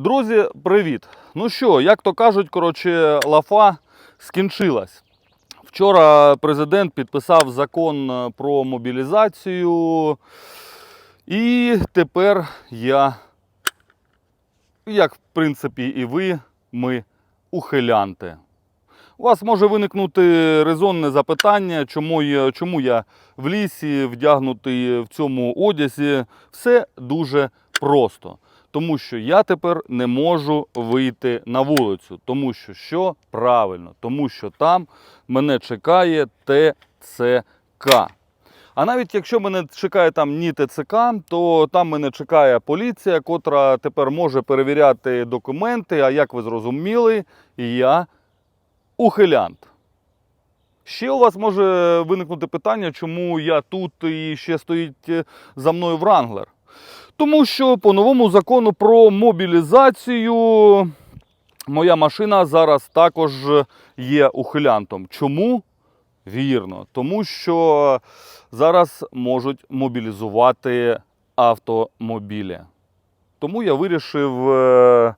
Друзі, привіт! Ну що, як то кажуть, коротше, лафа скінчилась. Вчора президент підписав закон е, про мобілізацію. І тепер я, як в принципі і ви, ми ухилянти. У вас може виникнути резонне запитання, чому я, чому я в лісі вдягнутий в цьому одязі. Все дуже просто. Тому що я тепер не можу вийти на вулицю. Тому що що? Правильно, тому що там мене чекає ТЦК. А навіть якщо мене чекає там ні ТЦК, то там мене чекає поліція, котра тепер може перевіряти документи. А як ви зрозуміли, я ухилянт. Ще у вас може виникнути питання, чому я тут і ще стоїть е, за мною Вранглер. Тому що по новому закону про мобілізацію моя машина зараз також є ухилянтом. Чому? Вірно, тому що зараз можуть мобілізувати автомобілі. Тому я вирішив е,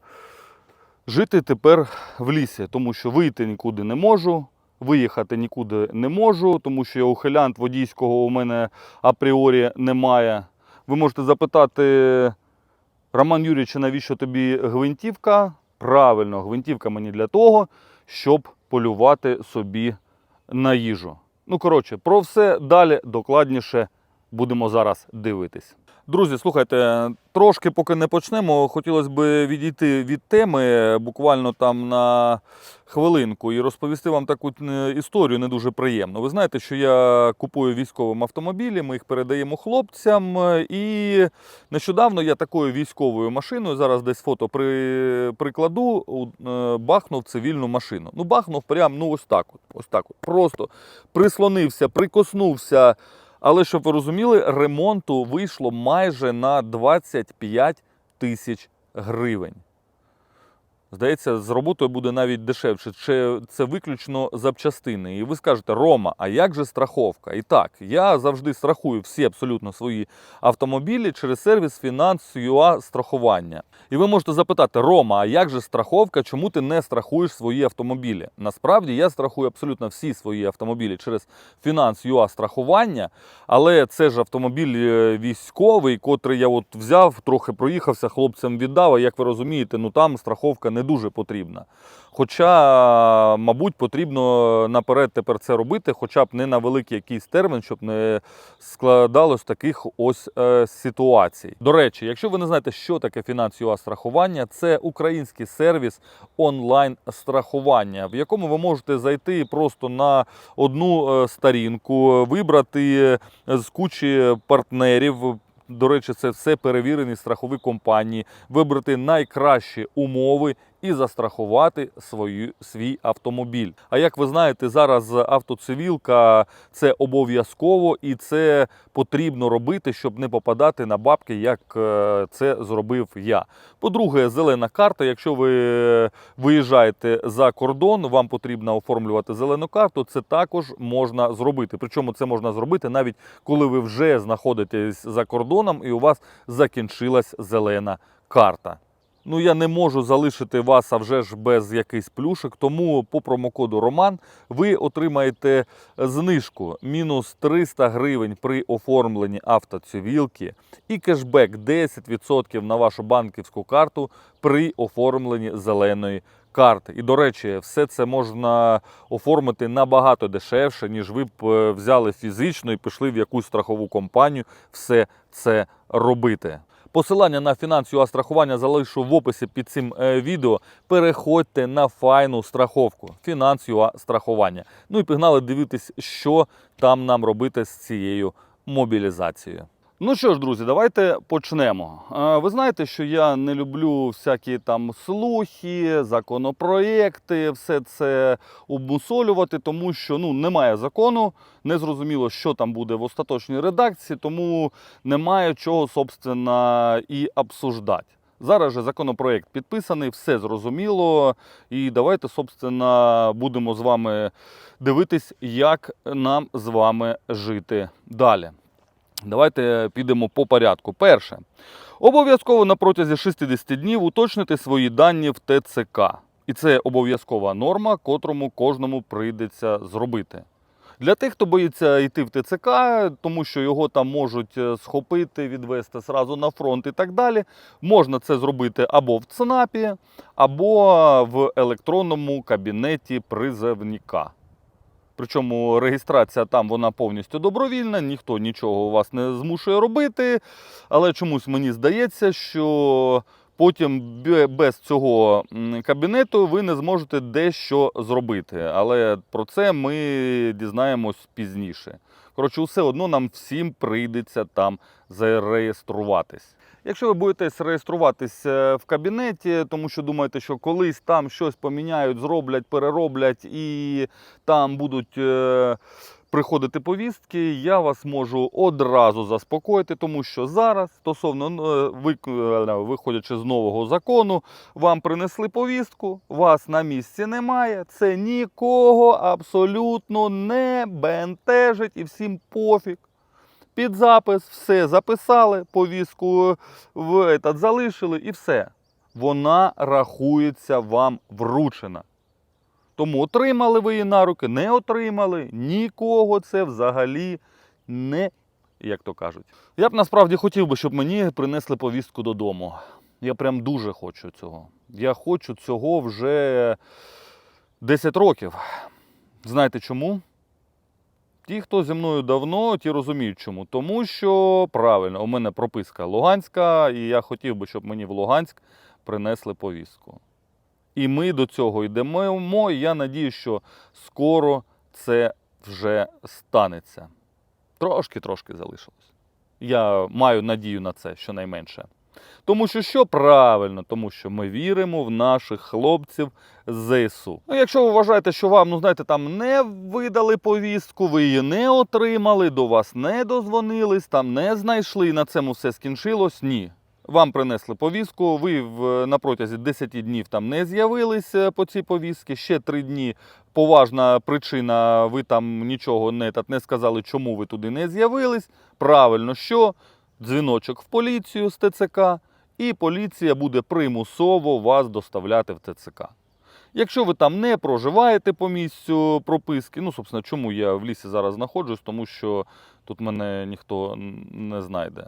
жити тепер в лісі, тому що вийти нікуди не можу, виїхати нікуди не можу, тому що я ухилянт водійського у мене апріорі немає. Ви можете запитати, Роман Юрійович, навіщо тобі гвинтівка? Правильно, гвинтівка мені для того, щоб полювати собі на їжу. Ну, коротше, про все далі докладніше будемо зараз дивитись. Друзі, слухайте, трошки поки не почнемо, хотілося б відійти від теми буквально там на хвилинку і розповісти вам таку е, історію не дуже приємну. Ви знаєте, що я купую військовим автомобілі, ми їх передаємо хлопцям. е, І нещодавно я такою військовою машиною, зараз десь фото при, прикладу, е, бахнув цивільну машину. Ну, бахнув прям ну ось так. От, ось так от. Просто прислонився, прикоснувся. Але щоб ви розуміли, ремонту вийшло майже на 25 тисяч гривень. Здається, з роботою буде навіть дешевше. Це, це виключно запчастини. І ви скажете, Рома, а як же страховка? І так, я завжди страхую всі абсолютно свої автомобілі через сервіс ЮА страхування. І ви можете запитати, Рома, а як же страховка? Чому ти не страхуєш свої автомобілі? Насправді я страхую абсолютно всі свої автомобілі через ЮА страхування, але це ж автомобіль е, військовий, котрий я от взяв, трохи проїхався, хлопцям віддав. А як ви розумієте, ну там страховка не дуже потрібна. Хоча, мабуть, потрібно наперед тепер це робити, хоча б не на великий якийсь термін, щоб не складалось таких ось е, ситуацій. До речі, якщо ви не знаєте, що таке фінансове страхування, це український сервіс онлайн страхування, в якому ви можете зайти просто на одну е, сторінку, вибрати з кучі партнерів. До речі, це все перевірені страхові компанії, вибрати найкращі умови і застрахувати свою, свій автомобіль. А як ви знаєте, зараз автоцивілка це обов'язково і це потрібно робити, щоб не попадати на бабки, як е, це зробив я. По-друге, зелена карта. Якщо ви виїжджаєте за кордон, вам потрібно оформлювати зелену карту. Це також можна зробити. Причому це можна зробити навіть коли ви вже знаходитесь за кордоном і у вас закінчилась зелена карта. Ну, я не можу залишити вас, а вже ж без якийсь плюшек. Тому по промокоду Роман ви отримаєте знижку мінус 300 гривень при оформленні автоцивілки і кешбек 10% на вашу банківську карту при оформленні зеленої карти. І до речі, все це можна оформити набагато дешевше, ніж ви б е, взяли фізично і пішли в якусь страхову компанію все це робити. Посилання на фінансове страхування залишу в описі під цим е, відео. Переходьте на файну страховку, фінансове страхування. Ну і пігнали дивитись, що там нам робити з цією мобілізацією. Ну що ж, друзі, давайте почнемо. Е, Ви знаєте, що я не люблю всякі там слухи, законопроекти, все це обмусолювати, тому що ну, немає закону, не зрозуміло, що там буде в остаточній редакції, тому немає чого, собственно, і обсуждати. Зараз же законопроект підписаний, все зрозуміло. І давайте, собственно, будемо з вами дивитись, як нам з вами жити далі. Давайте підемо по порядку. Перше. Обов'язково на протязі 60 днів уточнити свої дані в ТЦК. І це обов'язкова норма, котрому кожному прийдеться зробити. Для тих, хто боїться йти в ТЦК, тому що його там можуть е, схопити, відвести сразу на фронт і так далі, можна це зробити або в ЦНАПі, або в електронному кабінеті призовника. Причому реєстрація там вона повністю добровільна, ніхто нічого вас не змушує робити. Але чомусь мені здається, що потім без цього кабінету ви не зможете дещо зробити. Але про це ми дізнаємось пізніше. Коротше, все одно нам всім прийдеться там зареєструватись. Якщо ви будете реєструватись е, в кабінеті, тому що думаєте, що колись там щось поміняють, зроблять, перероблять і там будуть е, приходити повістки, я вас можу одразу заспокоїти, тому що зараз, стосовно е, виходячи з нового закону, вам принесли повістку, вас на місці немає. Це нікого абсолютно не бентежить і всім пофіг. Під запис, все записали, повістку в этот, залишили і все. Вона рахується вам вручена. Тому отримали ви її на руки, не отримали, нікого це взагалі не, як то кажуть. Я б насправді хотів би, щоб мені принесли повістку додому. Я прям дуже хочу цього. Я хочу цього вже 10 років. Знаєте чому? Ті, хто зі мною давно, ті розуміють чому. Тому що правильно, у мене прописка Луганська, і я хотів би, щоб мені в Луганськ принесли повістку. І ми до цього йдемо. І я надію, що скоро це вже станеться. Трошки-трошки залишилось. Я маю надію на це, щонайменше. Тому що що правильно, тому що ми віримо в наших хлопців ЗСУ. Ну, якщо ви вважаєте, що вам, ну знаєте, там не видали повістку, ви її не отримали, до вас не дозвонились, там не знайшли, і на цьому все скінчилось. Ні. Вам принесли повістку, ви на протязі 10 днів там не з'явились е, по цій повістці, ще 3 дні поважна причина, ви там нічого не, та- не сказали, чому ви туди не з'явились. Правильно, що? Дзвіночок в поліцію з ТЦК, і поліція буде примусово вас доставляти в ТЦК. Якщо ви там не проживаєте по місцю прописки, ну, собственно, чому я в лісі зараз знаходжусь, тому що тут мене ніхто не знайде.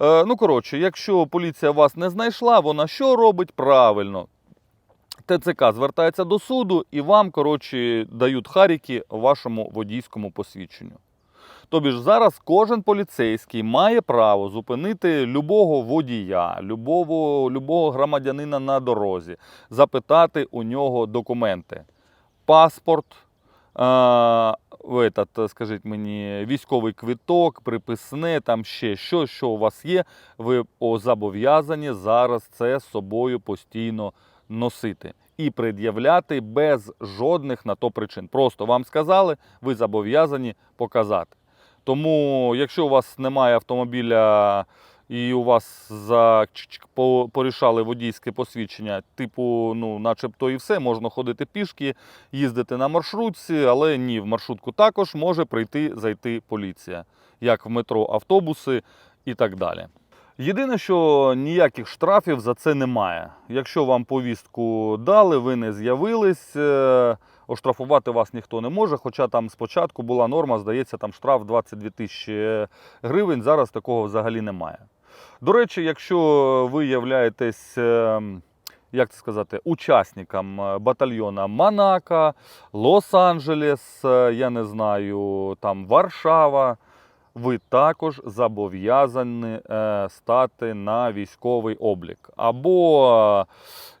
Е, ну, коротше, якщо поліція вас не знайшла, вона що робить? Правильно. ТЦК звертається до суду і вам, коротше, дають харіки вашому водійському посвідченню. Тобі ж зараз кожен поліцейський має право зупинити любого водія, любого, любого громадянина на дорозі, запитати у нього документи, паспорт, е, этот, скажіть мені, військовий квиток, приписне, там ще щось, що у вас є. Ви зобов'язані зараз це з собою постійно носити і пред'являти без жодних на то причин. Просто вам сказали, ви зобов'язані показати. Тому, якщо у вас немає автомобіля і у вас за порішали водійське посвідчення, типу, ну, начебто і все, можна ходити пішки, їздити на маршрутці, але ні, в маршрутку також може прийти зайти поліція, як в метро, автобуси і так далі. Єдине, що ніяких штрафів за це немає. Якщо вам повістку дали, ви не з'явились, е, оштрафувати вас ніхто не може. Хоча там спочатку була норма, здається, там штраф 22 тисячі гривень. Зараз такого взагалі немає. До речі, якщо ви являєтесь, е, як це сказати, учасником е, батальйона Монако, Лос-Анджелес, е, я не знаю, там Варшава ви також зобов'язані е, стати на військовий облік. Або, е,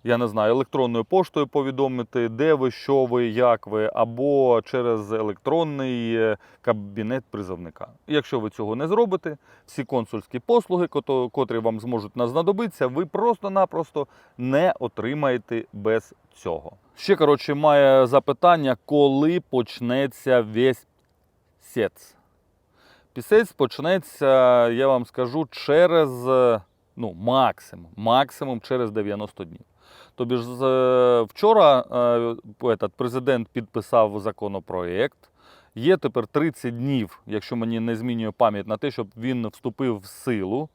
я не знаю, електронною поштою повідомити, де ви, що ви, як ви, або через електронний е, кабінет призовника. Якщо ви цього не зробите, всі консульські послуги, котрі вам зможуть знадобитися, ви просто-напросто не отримаєте без цього. Ще коротше має запитання, коли почнеться весь сец. Пісець почнеться, я вам скажу, через е, ну, максимум, максимум через 90 днів. Тобі ж е, вчора е, этот президент підписав законопроєкт, Є тепер 30 днів, якщо мені не змінює пам'ять, на те, щоб він вступив в силу.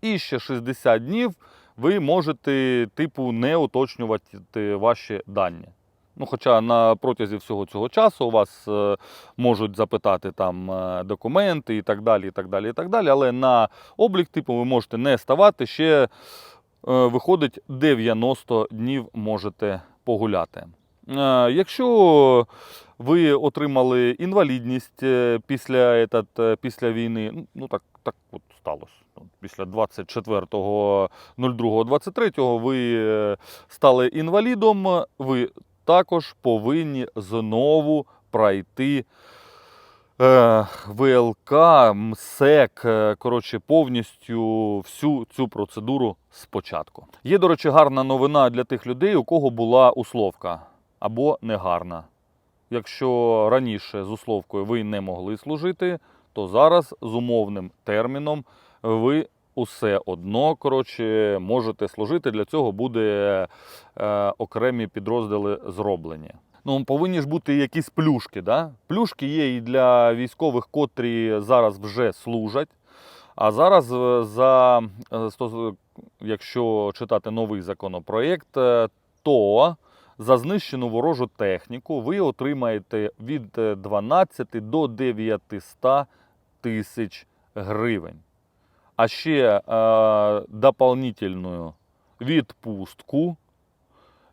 І ще 60 днів ви можете, типу, не уточнювати ваші дані. Ну, хоча на протязі всього цього часу у вас е, можуть запитати там е, документи і так далі, і так далі, і так далі. Але на облік типу ви можете не ставати. Ще е, виходить 90 днів можете погуляти. Якщо ви отримали інвалідність після, етат, після війни, ну, ну так, так от сталося. Після 24.02.23 ви стали інвалідом, ви також повинні знову пройти е, ВЛК, МСЕК, е, коротше, повністю всю цю процедуру спочатку. Є, до речі, гарна новина для тих людей, у кого була условка або негарна. Якщо раніше з условкою ви не могли служити, то зараз з умовним терміном ви усе одно коротше, можете служити. Для цього буде е, окремі підрозділи зроблені. Ну, повинні ж бути якісь плюшки. Да? Плюшки є і для військових, котрі зараз вже служать. А зараз, е, за, е, якщо читати новий законопроєкт, е, то за знищену ворожу техніку ви отримаєте від е, 12 до 900 тисяч гривень. А ще е, дополнительну відпустку,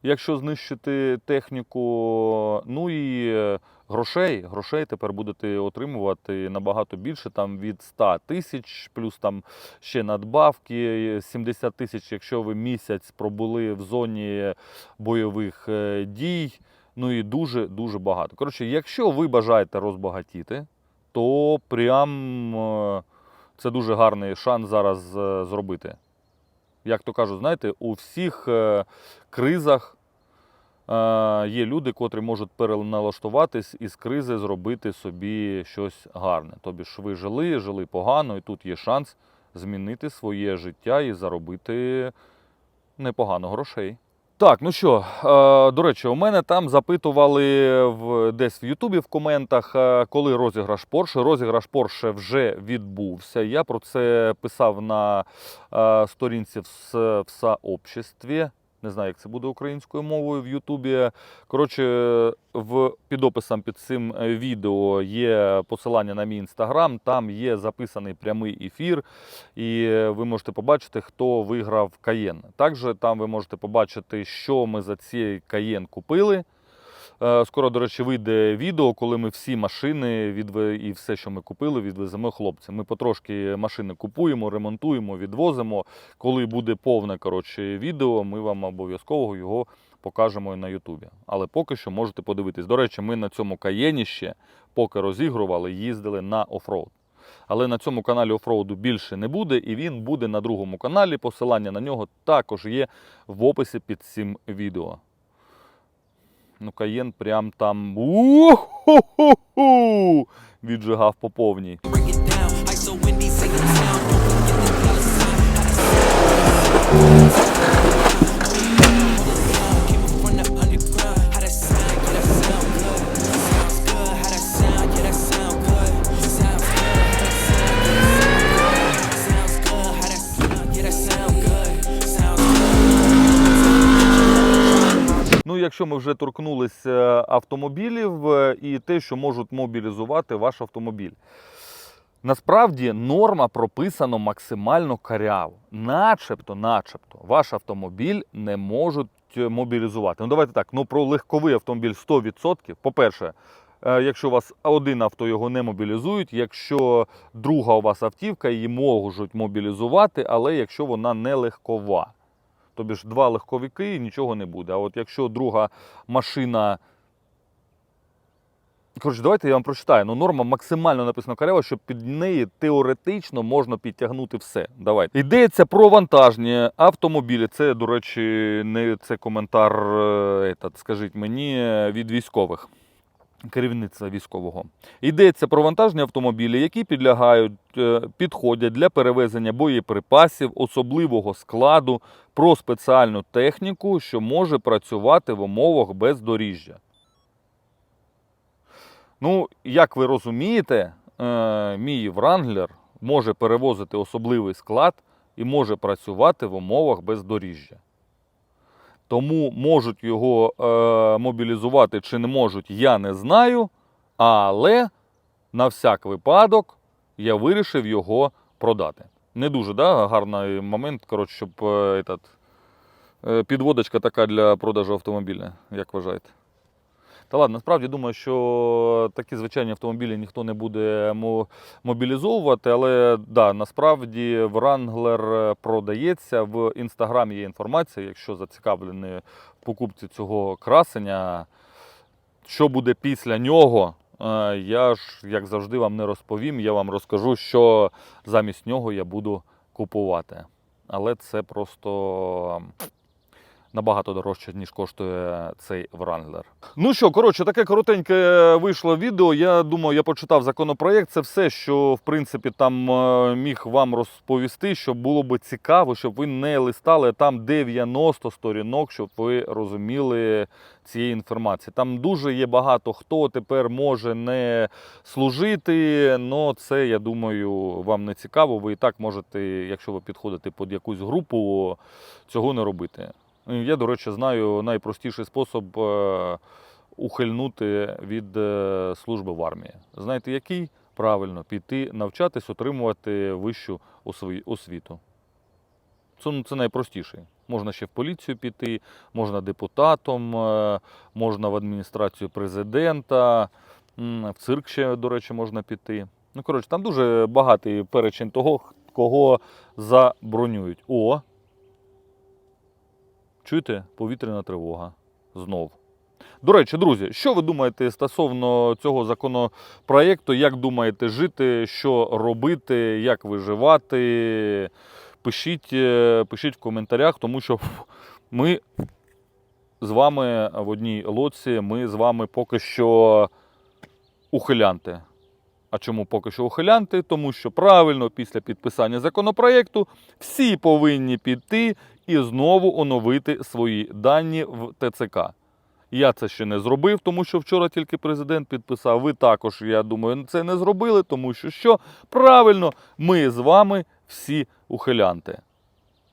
якщо знищити техніку. Ну і е, грошей. Грошей тепер будете отримувати набагато більше, там від 100 тисяч, плюс там ще надбавки 70 тисяч, якщо ви місяць пробули в зоні бойових е, дій. Ну і дуже дуже багато. Коротше, якщо ви бажаєте розбагатіти, то прям е, це дуже гарний шанс зараз е, зробити. Як то кажуть, знаєте, у всіх е, кризах е, є люди, котрі можуть переналаштуватись і з кризи зробити собі щось гарне. Тобі ж ви жили, жили погано, і тут є шанс змінити своє життя і заробити непогано грошей. Так, ну що, е, до речі, у мене там запитували в, десь в Ютубі в коментах, е, коли розіграш Порше. Розіграш Порше вже відбувся. Я про це писав на е, сторінці в, сообществі. Не знаю, як це буде українською мовою в Ютубі. Коротше, в під описом під цим е, відео є посилання на мій інстаграм. Там є записаний прямий ефір, і ви можете побачити, хто виграв Каєн. Також там ви можете побачити, що ми за цей Каєн купили. Е, Скоро, до речі, вийде відео, коли ми всі машини відве... і все, що ми купили, відвеземо хлопцям. Ми потрошки машини купуємо, ремонтуємо, відвозимо. Коли буде повне коротше, відео, ми вам обов'язково його покажемо на Ютубі. Але поки що можете подивитись. До речі, ми на цьому каєні ще, поки розігрували, їздили на офроуд. Але на цьому каналі офроуду більше не буде, і він буде на другому каналі. Посилання на нього також є в описі під цим відео. Ну, Каєн прям там у-ху-ху-ху, віджигав по повній. Ну, якщо ми вже торкнулися автомобілів е, і те, що можуть мобілізувати ваш автомобіль. Насправді норма прописана максимально каряво. Начебто, начебто, ваш автомобіль не можуть е, мобілізувати. Ну давайте так, ну про легковий автомобіль 100%. По-перше, е, якщо у вас один авто його не мобілізують, якщо друга у вас автівка, її можуть мобілізувати, але якщо вона не легкова. Тобі ж два легковики і нічого не буде. А от якщо друга машина. Коротше, давайте я вам прочитаю. Ну, норма максимально написано каряво, що під неї теоретично можна підтягнути все. Давайте. Йдеться про вантажні автомобілі. Це, до речі, не це коментар, е, етат, скажіть мені, від військових. Керівництва військового. Йдеться про вантажні автомобілі, які підлягають, е, підходять для перевезення боєприпасів, особливого складу, про спеціальну техніку, що може працювати в умовах бездоріжжя. Ну, як ви розумієте, е, мій Вранглер може перевозити особливий склад і може працювати в умовах бездоріжжя. Тому можуть його е, мобілізувати чи не можуть, я не знаю. Але на всяк випадок я вирішив його продати. Не дуже да, гарний момент, коротше, щоб е, этот, е, підводочка така для продажу автомобіля, як вважаєте? Та ладно, насправді думаю, що такі звичайні автомобілі ніхто не буде мобілізовувати, але да, насправді Wrangler продається. В інстаграмі є інформація, якщо зацікавлені в покупці цього красення. Що буде після нього, е, я ж, як завжди, вам не розповім. Я вам розкажу, що замість нього я буду купувати. Але це просто набагато дорожче, ніж коштує цей Wrangler. Ну що, коротше, таке коротеньке вийшло відео. Я думаю, я почитав законопроєкт. Це все, що в принципі там е, міг вам розповісти, щоб було би цікаво, щоб ви не листали там 90 сторінок, щоб ви розуміли цієї інформації. Там дуже є багато хто тепер може не служити. але це, я думаю, вам не цікаво. Ви і так можете, якщо ви підходите під якусь групу, цього не робити. Я, до речі, знаю найпростіший спосіб е, ухильнути від е, служби в армії. Знаєте, який? Правильно, піти навчатись, отримувати вищу освіту. Це, ну, це найпростіший. Можна ще в поліцію піти, можна депутатом, е, можна в адміністрацію президента, в цирк ще, до речі, можна піти. Ну, коротше, там дуже багатий перечень того, кого забронюють. О, Чуєте? Повітряна тривога. Знов. До речі, друзі, що ви думаєте стосовно цього законопроєкту? Як думаєте жити, що робити, як виживати? Пишіть, е, пишіть в коментарях, тому що ми з вами в одній лодці, ми з вами поки що ухилянти. А чому поки що ухилянти? Тому що правильно після підписання законопроєкту всі повинні піти і знову оновити свої дані в ТЦК. Я це ще не зробив, тому що вчора тільки президент підписав. Ви також, я думаю, це не зробили, тому що що? Правильно, ми з вами всі ухилянти.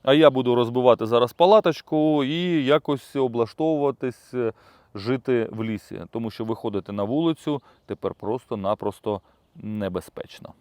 А я буду розбивати зараз палаточку і якось облаштовуватись, е, жити в лісі, тому що виходити на вулицю тепер просто-напросто небезпечно.